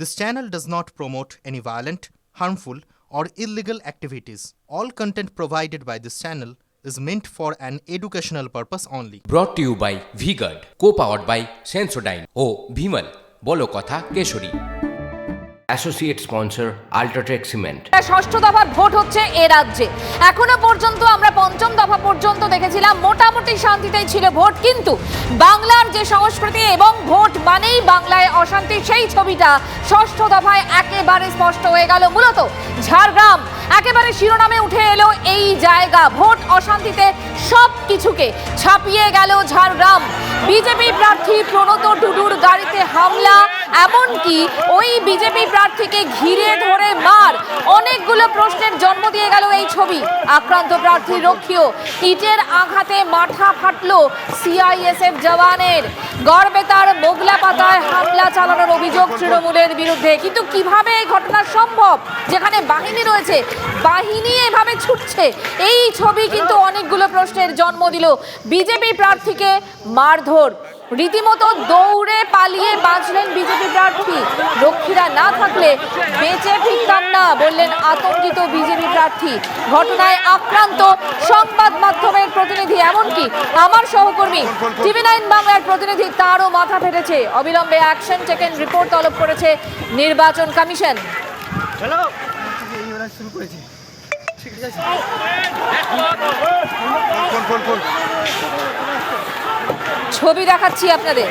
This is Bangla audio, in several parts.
This channel does not promote any violent, harmful, or illegal activities. All content provided by this channel is meant for an educational purpose only. Brought to you by Vigard, co-powered by Sensodyne. Oh, Bhimal, Bolo Kotha Keshari associate sponsor UltraTech cement ষষ্ঠ দফার ভোট হচ্ছে এ রাজ্যে। এখনও পর্যন্ত আমরা পঞ্চম দফা পর্যন্ত দেখেছিলাম, মোটামুটি শান্তিতেই ছিল ভোট, কিন্তু বাংলার যে সংস্কৃতি এবং ভোট মানেই বাংলায় অশান্তি, সেই ছবিটা ষষ্ঠ দফায় একেবারে স্পষ্ট হয়ে গেল। মূলত ঝাড়গ্রাম। একেবারে শিরোনামে উঠে এলো এই জায়গা। ভোট অশান্তিতে সব কিছুকে ছাপিয়ে গেল ঝাড়গ্রাম। বিজেপি প্রার্থী প্রণত টুডুর গাড়িতে হামলা, এমনকি ওই বিজেপি প্রার্থীকে ঘিরে ধরে মার। অনেকগুলো প্রশ্নের জন্ম দিয়ে গেল এই ছবি। আক্রান্ত প্রার্থী রক্ষীও ইটের আঘাতে মাথা ফাটলো সিআইএসএফ জওয়ানের। গড়বেতার মোগলা পাতায় হামলা চালানোর অভিযোগ তৃণমূলের বিরুদ্ধে। কিন্তু কীভাবে এই ঘটনা সম্ভব? যেখানে বাহিনী রয়েছে। বাহিনী এভাবে ছুটছে। এই ছবি কিন্তু অনেকগুলো প্রশ্নের জন্ম দিল। বিজেপি প্রার্থীকে মারধর। রীতিমতো দৌড়ে পালিয়ে বাঁচলেন বিজেপি প্রার্থী। রক্ষীরা না থাকলে বেঁচে ফিরতাম না, বললেন আতঙ্কিত বিজেপি প্রার্থী। ঘটনায় আক্রান্ত সংবাদ মাধ্যমের প্রতিনিধি এমনকি আমার সহকর্মী। টিভি নাইন বাংলার প্রতিনিধি তারও মাথা ফেটেছে। অবিলম্বে অ্যাকশন টেকেন রিপোর্ট তলব করেছে নির্বাচন কমিশন। এইবার শুরু করেছি। ঠিক আছে? ছবি দেখাচ্ছি আপনাদের।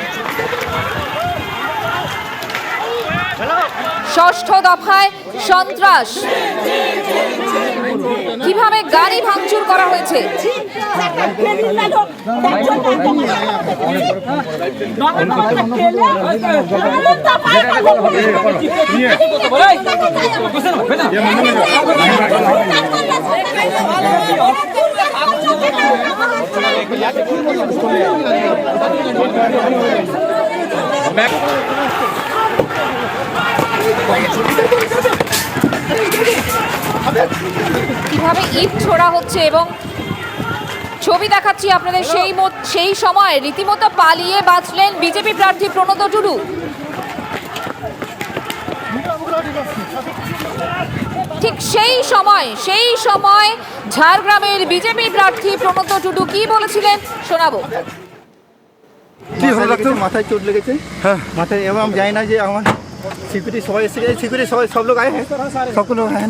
ষষ্ঠ দফায় সন্ত্রাস। কীভাবে গাড়ি ভাঙচুর করা হয়েছে? কীভাবে ইট ছোড়া হচ্ছে এবং ছবি দেখাচ্ছি আপনাদের সেই মত- সেই সময় রীতিমতো পালিয়ে বাঁচলেন বিজেপি প্রার্থী প্রণত টুডু। ঠিক সেই সময় সেই সময় ঝাড়গ্রামের বিজেপি প্রার্থী প্রণত টুডু কি বলেছিলেন শোনাবো। কি হলো মাথায় চোট লেগেছে? হ্যাঁ। মাথায় এবং আমি জানি না যে আমার সবাই এসে গেছে সিকিউরিটি সবাই সব লোক আয়ে হ্যাঁ সবকো লোক হ্যাঁ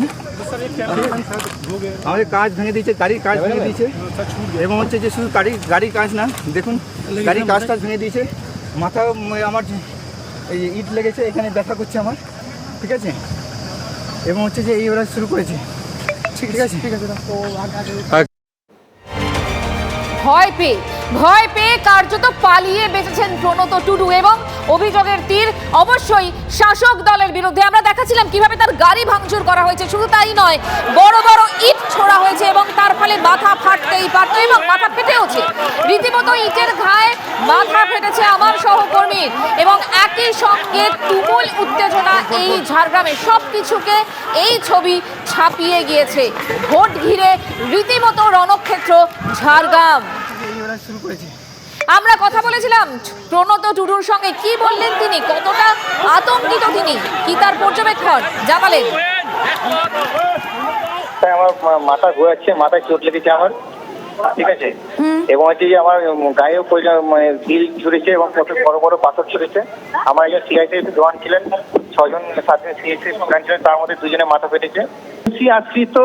আমাদের কাজ ভেঙে দিয়েছে গাড়ির কাজ ভেঙে দিয়েছে এবং হচ্ছে যে শুধু গাড়ি গাড়ির কাজ না দেখুন গাড়ির কাজ টাজ ভেঙে দিয়েছে মাথা আমার এই ইট লেগেছে এখানে ব্যথা করছে আমার ঠিক আছে এবং হচ্ছে যে এই ওরা শুরু করেছে ঠিক আছে ঠিক আছে ভয় পেয়ে ভয় পেয়ে কার্যত পালিয়ে বেঁচেছেন প্রণত টুডু এবং অভিযোগের তীর অবশ্যই শাসক দলের বিরুদ্ধে। আমরা দেখাচ্ছিলাম কীভাবে তার গাড়ি ভাঙচুর করা হয়েছে। শুধু তাই নয়, বড় বড় ইট ছোড়া হয়েছে এবং তার ফলে মাথা ফাটতেই পারত এবং মাথা ফেটেওছে। রীতিমতো ইটের ঘায়ে মাথা ফেটেছে আমার সহকর্মীর এবং একই সঙ্গে তুমুল উত্তেজনা এই ঝাড়গ্রামে। সব কিছুকে এই ছবি ছাপিয়ে গিয়েছে। ভোট ঘিরে রীতিমতো রণক্ষেত্র ঝাড়গ্রাম। এই শুরু করেছে। আমরা কথা বলেছিলাম প্রণত টুডুর সঙ্গে। কি বললেন তিনি? কতটা আতঙ্কিত তিনি? কি তার পর্যবেক্ষণ? জানালেন। তাই আমার মাথা ঘোরাচ্ছে মাথায় চোট লেগেছে আমার। ঠিক আছে? এবং হচ্ছে যে আমার গায়েও মানে বিল ছুড়েছে এবং কত বড় বড় পাথর ছুড়েছে। আমার একজন সিআইসি জওয়ান ছিলেন ছজন সাতজন সিআইসি জওয়ান ছিলেন তার মধ্যে দুজনে মাথা ফেটেছে। আশ্রিত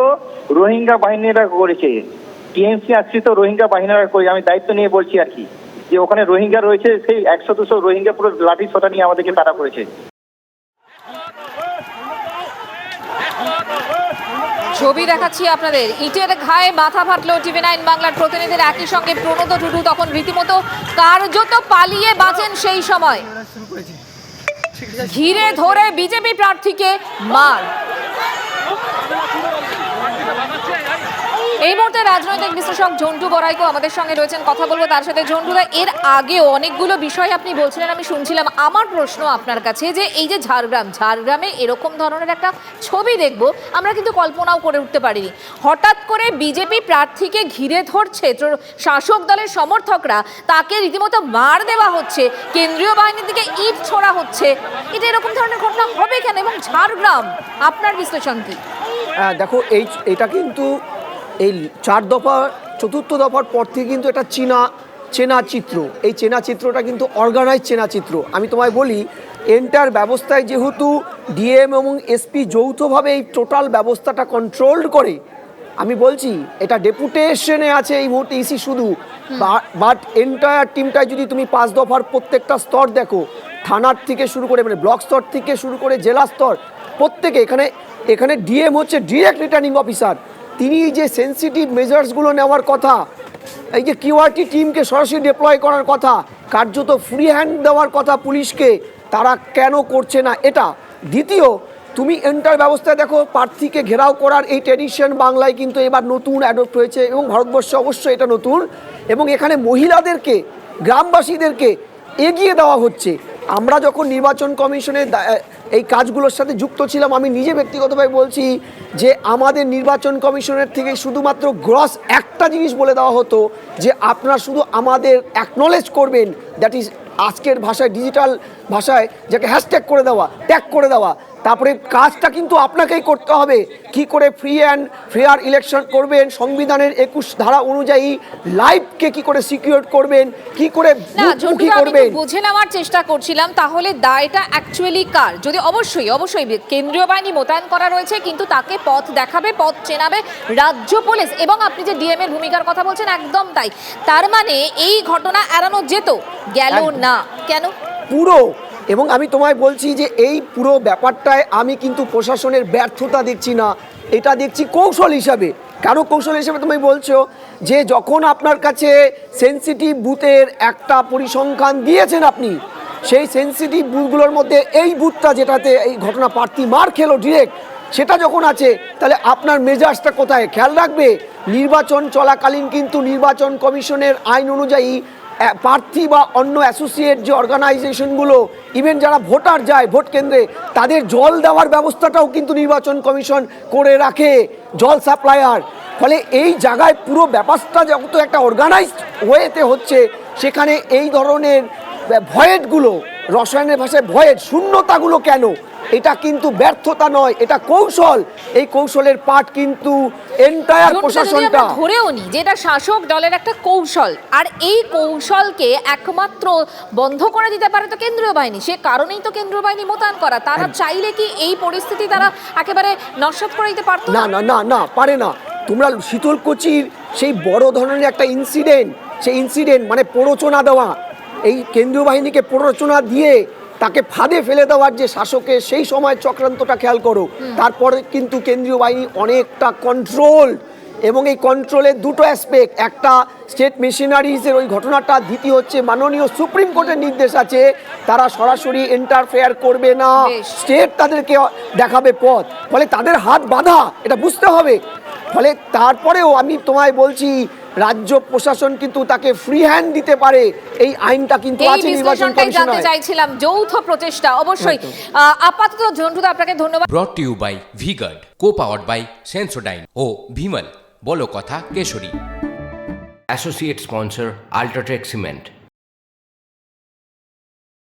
রোহিঙ্গা বাহিনীরা করেছে। টিএমসি আশ্রিত রোহিঙ্গা বাহিনীরা করে আমি দায়িত্ব নিয়ে বলছি আর কি। যে ওখানে রোহিঙ্গা রয়েছে সেই একশো দুশো রোহিঙ্গা পুরো লাঠি ছোটা নিয়ে আমাদেরকে তারা করেছে। ছবি দেখাচ্ছি আপনাদের। ইটের ঘায়ে মাথা ফাটলো টিভি নাইন বাংলার প্রতিনিধির একই সঙ্গে প্রণত টুডু তখন রীতিমতো কার্যত পালিয়ে বাঁচেন সেই সময়? ঘিরে ধরে বিজেপি প্রার্থীকে মার। এই মুহূর্তে রাজনৈতিক বিশ্লেষক ঝন্টু বড়াইকো আমাদের সঙ্গে রয়েছেন, কথা বলব তার সাথে। ঝন্টুদা এর আগেও অনেকগুলো বিষয় আপনি বলছিলেন, আমি শুনছিলাম। আমার প্রশ্ন আপনার কাছে যে এই যে ঝাড়গ্রাম, ঝাড়গ্রামে এরকম ধরনের একটা ছবি দেখব, আমরা কিন্তু কল্পনাও করে উঠতে পারিনি। হঠাৎ করে বিজেপি প্রার্থীকে ঘিরে ধরছে শাসক দলের সমর্থকরা, তাকে রীতিমতো মার দেওয়া হচ্ছে, কেন্দ্রীয় বাহিনীর দিকে ইট ছোড়া হচ্ছে। এটা এরকম ধরনের ঘটনা হবে কেন? এবং ঝাড়গ্রাম, আপনার বিশ্লেষণ কি? দেখো, এই, এটা কিন্তু এই চার দফা চতুর্থ দফার পর থেকে কিন্তু এটা চীনা চেনা চিত্র। এই চেনা চিত্রটা কিন্তু অর্গানাইজ চেনা চিত্র। আমি তোমায় বলি এন্টার ব্যবস্থায় যেহেতু ডিএম এবং এসপি যৌথভাবে এই টোটাল ব্যবস্থাটা কন্ট্রোল করে আমি বলছি এটা ডেপুটেশনে আছে এই মুহূর্তে ইসি শুধু। বাট এন্টায়ার টিমটায় যদি তুমি পাঁচ দফার প্রত্যেকটা স্তর দেখো থানার থেকে শুরু করে মানে ব্লক স্তর থেকে শুরু করে জেলা স্তর প্রত্যেকে এখানে এখানে ডিএম হচ্ছে ডিরেক্ট রিটার্নিং অফিসার তিনি যে সেন্সিটিভ মেজার্সগুলো নেওয়ার কথা, এই যে কিউআরটি টিমকে সরাসরি ডিপ্লয় করার কথা, কার্যত ফ্রি হ্যান্ড দেওয়ার কথা পুলিশকে, তারা কেন করছে না? এটা। দ্বিতীয়, তুমি এন্টার ব্যবস্থায় দেখো, প্রার্থীকে ঘেরাও করার এই ট্রেডিশন বাংলায় কিন্তু এবার নতুন অ্যাডপ্ট হয়েছে এবং ভারতবর্ষে অবশ্যই এটা নতুন এবং এখানে মহিলাদেরকে, গ্রামবাসীদেরকে এগিয়ে দেওয়া হচ্ছে। আমরা যখন নির্বাচন কমিশনের দা- এই কাজগুলোর সাথে যুক্ত ছিলাম, আমি নিজে ব্যক্তিগতভাবে বলছি যে আমাদের নির্বাচন কমিশনের থেকে শুধুমাত্র গ্রস একটা জিনিস বলে দেওয়া হতো, যে আপনারা শুধু আমাদের অ্যাকনোলেজ করবেন দ্যাট ইজ আজকের ভাষায় ডিজিটাল ভাষায়, যাকে হ্যাশট্যাগ করে দেওয়া ট্যাগ করে দেওয়া। তারপরে কাজটা কিন্তু আপনাকেই করতে হবে। কি করে ফ্রি অ্যান্ড ফেয়ার ইলেকশন করবেন সংবিধানের একুশ ধারা অনুযায়ী লাইফকে কি করে সিকিউর করবেন কি করে বুথমুখী করবেন? বুঝে নেওয়ার চেষ্টা করছিলাম তাহলে দায়টা অ্যাকচুয়ালি কার? যদি অবশ্যই অবশ্যই কেন্দ্রীয় বাহিনী মোতায়েন করা রয়েছে কিন্তু তাকে পথ দেখাবে পথ চেনাবে রাজ্য পুলিশ। এবং আপনি যে ডিএম এর ভূমিকার কথা বলছেন একদম তাই। তার মানে এই ঘটনা এড়ানো যেত? গেল না। কেন? পুরো এবং আমি তোমায় বলছি যে এই পুরো ব্যাপারটায় আমি কিন্তু প্রশাসনের ব্যর্থতা দেখছি না, এটা দেখছি কৌশল হিসাবে। কেন কৌশল হিসাবে তুমি বলছো যে যখন আপনার কাছে সেন্সিটিভ বুথের একটা পরিসংখ্যান দিয়েছেন আপনি, সেই সেন্সিটিভ বুথগুলোর মধ্যে এই বুথটা যেটাতে এই ঘটনা প্রার্থী মার খেলো ডিরেক্ট সেটা যখন আছে, তাহলে আপনার মেজাজটা কোথায়? খেয়াল রাখবে, নির্বাচন চলাকালীন কিন্তু নির্বাচন কমিশনের আইন অনুযায়ী প্রার্থী বা অন্য অ্যাসোসিয়েট যে অর্গানাইজেশনগুলো ইভেন যারা ভোটার যায় ভোট কেন্দ্রে, তাদের জল দেওয়ার ব্যবস্থাটাও কিন্তু নির্বাচন কমিশন করে রাখে, জল সাপ্লায়ার ফলে এই জায়গায় পুরো ব্যাপারটা যত একটা অর্গানাইজড ওয়েতে হচ্ছে, সেখানে এই ধরনের ভয়েডগুলো রসায়নের ভাষায় ভয়েড, শূন্যতাগুলো কেন? এটা কিন্তু ব্যর্থতা নয় এটা কৌশল। এই কৌশলের পাঠ কিন্তু এন্টায়ার প্রশাসনটা ধরেও নি যে এটা শাসক দলের একটা কৌশল আর এই কৌশলকে একমাত্র বন্ধ করে দিতে পারে তো কেন্দ্রীয় বাহিনী। সে কারণেই তো কেন্দ্রীয় বাহিনী মোতায়েন করা। তারা চাইলে কি এই পরিস্থিতি তারা একেবারে নস্বাত করে দিতে পারতো না? না না না পারে না। তোমরা শীতলকুচির সেই বড় ধরনের একটা ইনসিডেন্ট সেই ইনসিডেন্ট মানে প্ররোচনা দেওয়া। এই কেন্দ্রীয় বাহিনীকে প্ররোচনা দিয়ে তাকে ফাঁদে ফেলে দেওয়ার যে শাসকের সেই সময় চক্রান্তটা খেয়াল করো। তারপরে কিন্তু কেন্দ্রীয় বাহিনী অনেকটা কন্ট্রোল এবং এই কন্ট্রোলের দুটো অ্যাসপেক্ট একটা স্টেট মেশিনারিজের ওই ঘটনাটা দ্বিতীয় হচ্ছে মাননীয় সুপ্রিম কোর্টের নির্দেশ আছে তারা সরাসরি ইন্টারফেয়ার করবে না স্টেট তাদেরকে দেখাবে পথ। ফলে তাদের হাত বাঁধা এটা বুঝতে হবে। ফলে তারপরেও আমি তোমায় বলছি রাজ্য প্রশাসন কিন্তু তাকে ফ্রি হ্যান্ড দিতে পারে। এই আইনটা কিন্তু আছে নির্বাচন কমিশন জানতে চাইছিলাম যৌথ প্রচেষ্টা অবশ্যই। আহ, আপাতত ঝন্টুদা আপনাকে ধন্যবাদ। Brought to you by V-Guard co powered by Sensodyne ও ভিমল বলো কথা Keshari. Associate sponsor UltraTech cement